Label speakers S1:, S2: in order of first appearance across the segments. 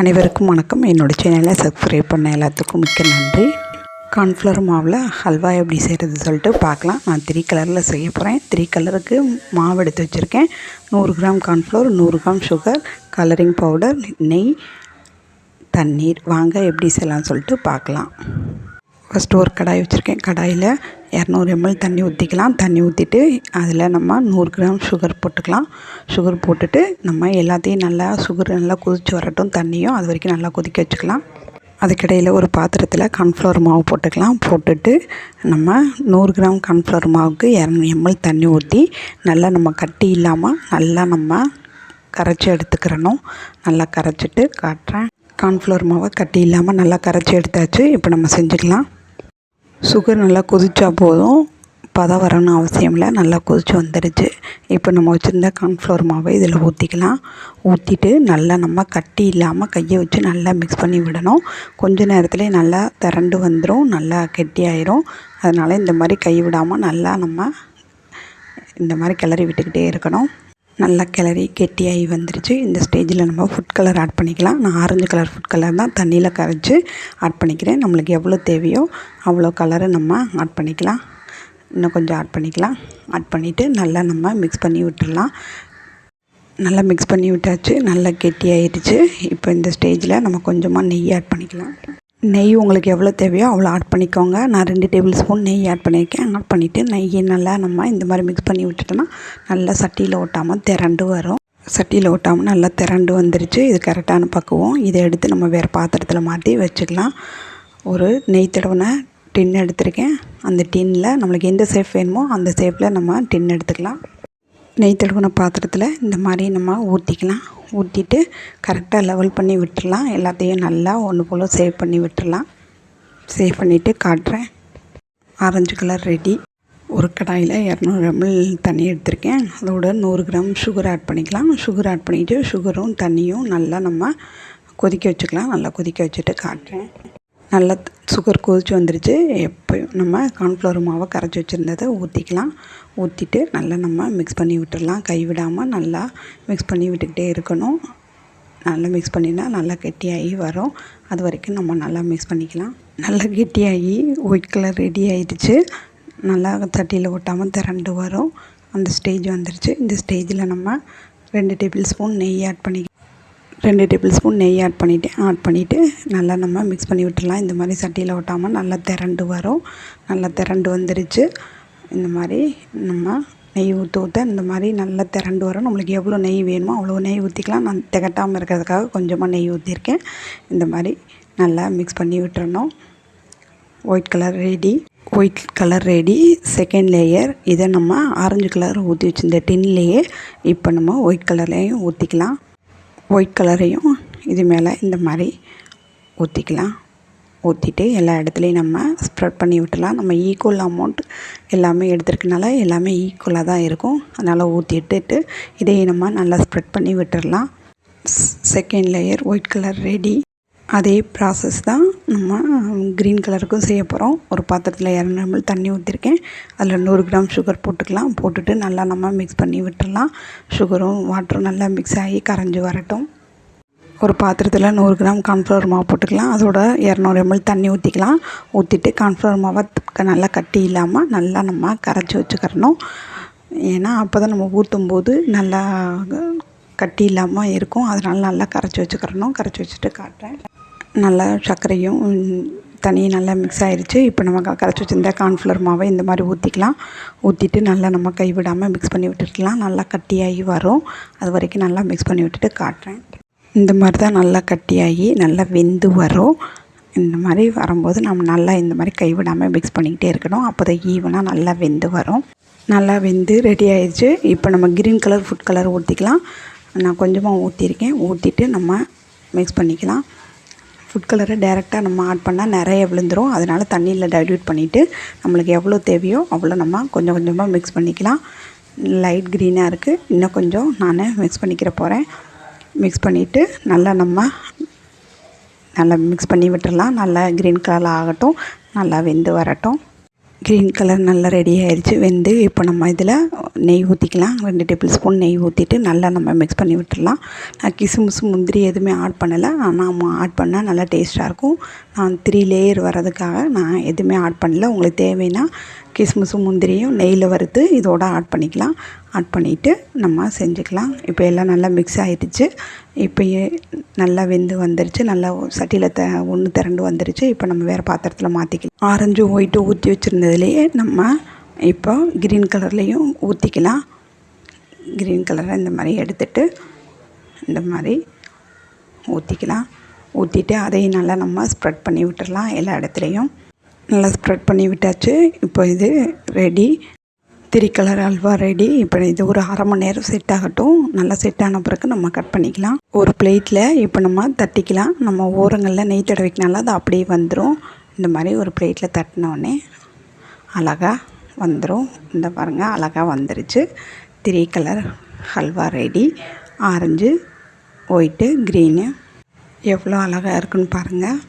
S1: அனைவருக்கும் வணக்கம். என்னோடய சேனலை சப்ஸ்கிரைப் பண்ண எல்லாத்துக்கும் மிக்க நன்றி. கார்ன்ஃப்ளவர் மாவில் ஹல்வா எப்படி செய்கிறது சொல்லிட்டு பார்க்கலாம். நான் த்ரீ கலரில் செய்ய போகிறேன் த்ரீ கலருக்கு மாவு எடுத்து வச்சுருக்கேன். நூறு கிராம் கார்ன்ஃப்ளவர் நூறு கிராம் சுகர் கலரிங் பவுடர் நெய் தண்ணீர். வாங்க எப்படி செய்யலாம்னு சொல்லிட்டு பார்க்கலாம். ஃபஸ்ட்டு ஒரு கடாய் வச்சுருக்கேன். கடாயில் இரநூறு எம்எல் தண்ணி ஊற்றிக்கலாம் தண்ணி ஊற்றிட்டு அதில் நம்ம நூறு கிராம் சுகர் போட்டுக்கலாம். சுகர் போட்டுட்டு நம்ம எல்லாத்தையும் நல்லா சுகர் நல்லா கொதித்து வரட்டும். தண்ணியும் அது வரைக்கும் நல்லா கொதிக்க வச்சுக்கலாம். அதுக்கிடையில் ஒரு பாத்திரத்தில் கார்ன்ஃப்ளவர் மாவு போட்டுக்கலாம். போட்டுட்டு நம்ம நூறு கிராம் கார்ன்ஃப்ளவர் மாவுக்கு இரநூறு எம்எல் தண்ணி ஊற்றி நல்லா நம்ம கட்டி இல்லாமல் நல்லா நம்ம கரைச்சி எடுத்துக்கிறணும். நல்லா கரைச்சிட்டு காட்டுறேன். கார்ன்ஃப்ளவர் மாவை கட்டி இல்லாமல் நல்லா கரைச்சி எடுத்தாச்சு. இப்போ நம்ம செஞ்சுக்கலாம். சுகர் நல்லா கொதிச்சா போதும். பதம் வரணும்னு அவசியம் இல்லை. நல்லா கொதிச்சு வந்துடுச்சு இப்போ நம்ம வச்சுருந்த கார்ன்ஃப்ளவர் மாவை இதில் ஊற்றிக்கலாம் ஊற்றிட்டு நல்லா நம்ம கட்டி இல்லாமல் கையை வச்சு நல்லா மிக்ஸ் பண்ணி விடணும். கொஞ்ச நேரத்துலேயே நல்லா திரண்டு வந்துடும் நல்லா கெட்டியாயிரும். அதனால் இந்த மாதிரி கை விடாமல் நல்லா நம்ம இந்த மாதிரி கிளறி விட்டுக்கிட்டே இருக்கணும். நல்லா கிளறி கெட்டியாகி வந்துருச்சு. இந்த ஸ்டேஜில் நம்ம ஃபுட் கலர் ஆட் பண்ணிக்கலாம். நான் ஆரஞ்சு கலர் ஃபுட் கலர் தான் தண்ணியில் கரைச்சி ஆட் பண்ணிக்கிறேன். நம்மளுக்கு எவ்வளோ தேவையோ அவ்வளோ கலரை நம்ம ஆட் பண்ணிக்கலாம். இன்னும் கொஞ்சம் ஆட் பண்ணிக்கலாம். ஆட் பண்ணிவிட்டு நல்லா நம்ம மிக்ஸ் பண்ணி விட்டுடலாம். நல்லா மிக்ஸ் பண்ணி விட்டாச்சு. நல்லா கெட்டியாயிடுச்சு. இப்போ இந்த ஸ்டேஜில் நம்ம கொஞ்சமாக நெய் ஆட் பண்ணிக்கலாம். நெய் உங்களுக்கு எவ்வளோ தேவையோ அவ்வளோ ஆட் பண்ணிக்கோங்க. நான் ரெண்டு டேபிள் ஸ்பூன் நெய் ஆட் பண்ணியிருக்கேன். ஆட் பண்ணிவிட்டு நெய்யை நல்லா நம்ம இந்த மாதிரி மிக்ஸ் பண்ணி விட்டுட்டோன்னா நல்லா சட்டியில் ஒட்டாமல் திரண்டு வரும். சட்டியில் ஒட்டாமல் நல்லா திரண்டு வந்துருச்சு. இது கரெக்டான பக்குவம். இதை எடுத்து நம்ம வேறு பாத்திரத்தில் மாற்றி வச்சுக்கலாம். ஒரு நெய் தடவின டின் எடுத்திருக்கேன். அந்த டின்னில் நம்மளுக்கு எந்த ஷேப் வேணுமோ அந்த ஷேப்பில் நம்ம டின் எடுத்துக்கலாம். நெய் தடவின பாத்திரத்தில் இந்த மாதிரி நம்ம ஊற்றிக்கலாம் ஊற்றிட்டு கரெக்டாக லெவல் பண்ணி விட்டுடலாம் எல்லாத்தையும் நல்லா ஒன்று போல் சேவ் பண்ணி விட்டுடலாம் சேவ் பண்ணிவிட்டு காட்டுறேன். ஆரஞ்சு கலர் ரெடி ஒரு கடாயில் இரநூறு எம்எல் தண்ணி எடுத்திருக்கேன். அதோட நூறு கிராம் சுகர் ஆட் பண்ணிக்கலாம். சுகர் ஆட் பண்ணிவிட்டு சுகரும் தண்ணியும் நல்லா நம்ம கொதிக்க வச்சுக்கலாம். நல்லா கொதிக்க வச்சுட்டு காட்டுறேன். நல்லா சுகர் கொதிச்சு வந்துருச்சு. எப்போயும் நம்ம கார்ன்ஃப்ளவர் மாவை கரைச்சி வச்சுருந்ததை ஊற்றிக்கலாம் ஊற்றிட்டு நல்லா நம்ம மிக்ஸ் பண்ணி விட்டுடலாம் கை விடாமல் நல்லா மிக்ஸ் பண்ணி விட்டுக்கிட்டே இருக்கணும். நல்லா மிக்ஸ் பண்ணினா நல்லா கெட்டியாகி வரும். அது வரைக்கும் நம்ம நல்லா மிக்ஸ் பண்ணிக்கலாம். நல்லா கெட்டியாகி ஒயிட் கலர் ரெடி ஆகிடுச்சு நல்லா தட்டியில் ஒட்டாமல் திரண்டு வரும். அந்த ஸ்டேஜ் வந்துருச்சு. இந்த ஸ்டேஜில் நம்ம ரெண்டு டேபிள் ஸ்பூன் நெய் ஆட் பண்ணி ரெண்டு டேபிள் ஸ்பூன் நெய் ஆட் பண்ணிவிட்டு ஆட் பண்ணிவிட்டு நல்லா நம்ம மிக்ஸ் பண்ணி விட்டுடலாம். இந்த மாதிரி சட்டியில் ஒட்டாமல் நல்லா திரண்டு வரும். நல்லா திரண்டு வந்துருச்சு. இந்த மாதிரி நம்ம நெய் ஊற்ற ஊற்ற இந்த மாதிரி நல்லா திரண்டு வரும். நம்மளுக்கு எவ்வளோ நெய் வேணுமோ அவ்வளோ நெய் ஊற்றிக்கலாம் நான் திகட்டாமல் இருக்கிறதுக்காக கொஞ்சமாக நெய் ஊற்றிருக்கேன் இந்த மாதிரி நல்லா மிக்ஸ் பண்ணி விட்டுறணும். White colour ready white colour ready second layer இதை நம்ம ஆரஞ்சு கலர் ஊற்றி வச்சுருந்த டின்லேயே இப்போ நம்ம ஒயிட் கலர்லேயும் ஊற்றிக்கலாம் ஒயிட் கலரையும் இது மேலே இந்த மாதிரி ஊற்றிக்கலாம் ஊற்றிட்டு எல்லா இடத்துலையும் நம்ம ஸ்ப்ரெட் பண்ணி விட்டுலாம். நம்ம ஈக்குவல் அமௌண்ட் எல்லாமே எடுத்துருக்கனால எல்லாமே ஈக்குவலாக தான் இருக்கும். அதனால் ஊற்றிட்டுட்டு இதையும் நம்ம நல்லா ஸ்ப்ரெட் பண்ணி விட்டுடலாம் second layer white colour ready அதே ப்ராசஸ் தான் நம்ம க்ரீன் கலருக்கும் செய்ய போகிறோம் ஒரு பாத்திரத்தில் இரநூறு எம்எல் தண்ணி ஊற்றிருக்கேன் அதில் நூறு கிராம் சுகர் போட்டுக்கலாம். போட்டுட்டு நல்லா நம்ம மிக்ஸ் பண்ணி விட்டுடலாம். சுகரும் வாட்டரும் நல்லா மிக்ஸ் ஆகி கரைஞ்சி வரட்டும். ஒரு பாத்திரத்தில் நூறு கிராம் கார்ன்ஃப்ளவர் மாவு போட்டுக்கலாம். அதோட இரநூறு எம்எல் தண்ணி ஊற்றிக்கலாம் ஊற்றிட்டு கார்ன்ஃப்ளவர் மாவை நல்லா கட்டி இல்லாமல் நல்லா நம்ம கரைச்சி வச்சுக்கிறணும். ஏன்னா அப்போ தான் நம்ம ஊற்றும் போது நல்லா கட்டி இல்லாமல் இருக்கும். அதனால் நல்லா கரைச்சி வச்சுக்கிறணும். கரைச்சி வச்சுட்டு காட்டுறேன். நல்லா சர்க்கரையும் தண்ணியும் நல்லா மிக்ஸ் ஆகிடுச்சு இப்போ நம்ம கரைச்சி வச்சுருந்த கார்ன்ஃப்ளவர் மாவை இந்த மாதிரி ஊற்றிக்கலாம் ஊற்றிட்டு நல்லா நம்ம கைவிடாமல் மிக்ஸ் பண்ணி விட்டுருக்கலாம் நல்லா கட்டியாகி வரும். அது வரைக்கும் நல்லா மிக்ஸ் பண்ணி விட்டுட்டு காட்டுறேன். இந்த மாதிரி தான் நல்லா கட்டியாகி நல்லா வெந்து வரும். இந்த மாதிரி வரும்போது நம்ம நல்லா இந்த மாதிரி கைவிடாமல் மிக்ஸ் பண்ணிக்கிட்டே இருக்கணும். அப்போ தான் ஈவனாக நல்லா வெந்து வரும். நல்லா வெந்து ரெடி ஆயிடுச்சு இப்போ நம்ம க்ரீன் கலர் ஃபுட் கலர் ஊற்றிக்கலாம் நான் கொஞ்சமாக ஊற்றிருக்கேன் ஊற்றிட்டு நம்ம மிக்ஸ் பண்ணிக்கலாம். ஃபுட் கலரை டேரெக்டாக நம்ம ஆட் பண்ணால் நிறைய விழுந்துடும் அதனால் தண்ணியில் டைல்யூட் பண்ணிவிட்டு நம்மளுக்கு எவ்வளோ தேவையோ அவ்வளோ நம்ம கொஞ்சம் கொஞ்சமாக மிக்ஸ் பண்ணிக்கலாம். லைட் க்ரீனாக இருக்குது இன்னும் கொஞ்சம் நான் மிக்ஸ் பண்ணிக்கிற போகிறேன் மிக்ஸ் பண்ணிவிட்டு நல்லா நம்ம நல்லா மிக்ஸ் பண்ணி விட்டுடலாம் நல்லா க்ரீன் கலரில் ஆகட்டும் நல்லா வெந்து வரட்டும். க்ரீன் கலர் நல்லா ரெடி ஆயிடுச்சு வெந்து இப்போ நம்ம இதில் நெய் ஊற்றிக்கலாம் ரெண்டு டேபிள் ஸ்பூன் நெய் ஊற்றிட்டு நல்லா நம்ம மிக்ஸ் பண்ணி விட்டுடலாம். நான் கிசுமிசு முந்திரி எதுவுமே ஆட் பண்ணலை. ஆனால் ஆட் பண்ணால் நல்லா டேஸ்ட்டாக இருக்கும். நான் த்ரீ லேயர் வர்றதுக்காக நான் எதுவுமே ஆட் பண்ணல. உங்களுக்கு தேவைன்னா கிஸ்மிஸும் முந்திரியும் நெய்யில் வறுத்து இதோட ஆட் பண்ணிக்கலாம். ஆட் பண்ணிவிட்டு நம்ம செஞ்சுக்கலாம். இப்போ எல்லாம் நல்லா மிக்ஸ் ஆகிடுச்சு இப்போயே நல்லா வெந்து வந்துருச்சு. நல்லா சட்டியில் த ஒன்று திரண்டு வந்துருச்சு. இப்போ நம்ம வேறு பாத்திரத்தில் மாற்றிக்கலாம் ஆரஞ்சு ஒயிட்டு ஊற்றி வச்சுருந்ததுலேயே நம்ம இப்போ க்ரீன் கலர்லேயும் ஊற்றிக்கலாம் க்ரீன் கலரை இந்த மாதிரி எடுத்துட்டு இந்த மாதிரி ஊற்றிக்கலாம் ஊற்றிட்டு அதையும் நல்லா நம்ம ஸ்ப்ரெட் பண்ணி விட்டுடலாம் எல்லா இடத்துலையும். நல்லா ஸ்ப்ரெட் பண்ணி விட்டாச்சு. இப்போ இது ready three colour halwa ready இப்போ இது ஒரு அரை மணி நேரம் செட் ஆகட்டும். நல்லா செட் ஆன பிறகு நம்ம கட் பண்ணிக்கலாம். ஒரு பிளேட்டில் இப்போ நம்ம தட்டிக்கலாம். நம்ம ஓரங்களில் நெய் தடவிக்கனால அது அப்படியே வந்துடும் இந்த மாதிரி ஒரு பிளேட்டில் தட்டினோடனே அழகாக வந்துடும் இந்த பாருங்கள் அழகாக வந்துருச்சு. Three colour halwa ready orange white green எவ்வளோ அழகாக இருக்குன்னு பாருங்கள்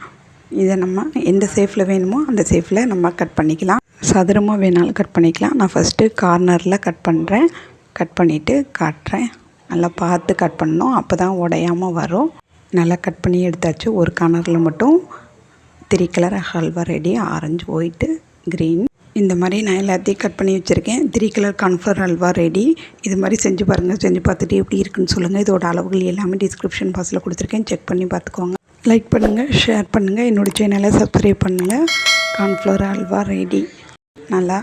S1: இதை நம்ம எந்த ஷேஃபில் வேணுமோ அந்த ஷேஃபில் நம்ம கட் பண்ணிக்கலாம். சதுரமாக வேணாலும் கட் பண்ணிக்கலாம். நான் ஃபஸ்ட்டு கார்னரில் கட் பண்ணுறேன் கட் பண்ணிவிட்டு காட்டுறேன். நல்லா பார்த்து கட் பண்ணணும். அப்போ தான் உடையாமல் வரும். நல்லா கட் பண்ணி எடுத்தாச்சு. ஒரு கார்னரில் மட்டும் three colour halwa ready orange white green இந்த மாதிரி நான் எல்லாத்தையும் கட் பண்ணி வச்சுருக்கேன். Three colour cornflour halwa ready இது மாதிரி செஞ்சு பாருங்கள் செஞ்சு பார்த்துட்டு எப்படி இருக்குன்னு சொல்லுங்கள் இதோட அளவுகள் எல்லாமே டிஸ்கிரிப்ஷன் பாக்ஸில் கொடுத்துருக்கேன். செக் பண்ணி பார்த்துக்கோங்க. லைக் பண்ணுங்கள் ஷேர் பண்ணுங்கள் என்னோடய சேனலை சப்ஸ்கிரைப் பண்ணுங்கள் கான்ஃப்ளவர் அல்வா ரெடி நல்லா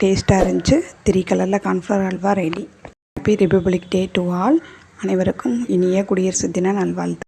S1: டேஸ்ட்டாக இருந்துச்சு. த்ரீ கலரில் cornflour halwa ready happy republic day to all அனைவருக்கும் இனிய குடியரசு தின நல்வாழ்த்து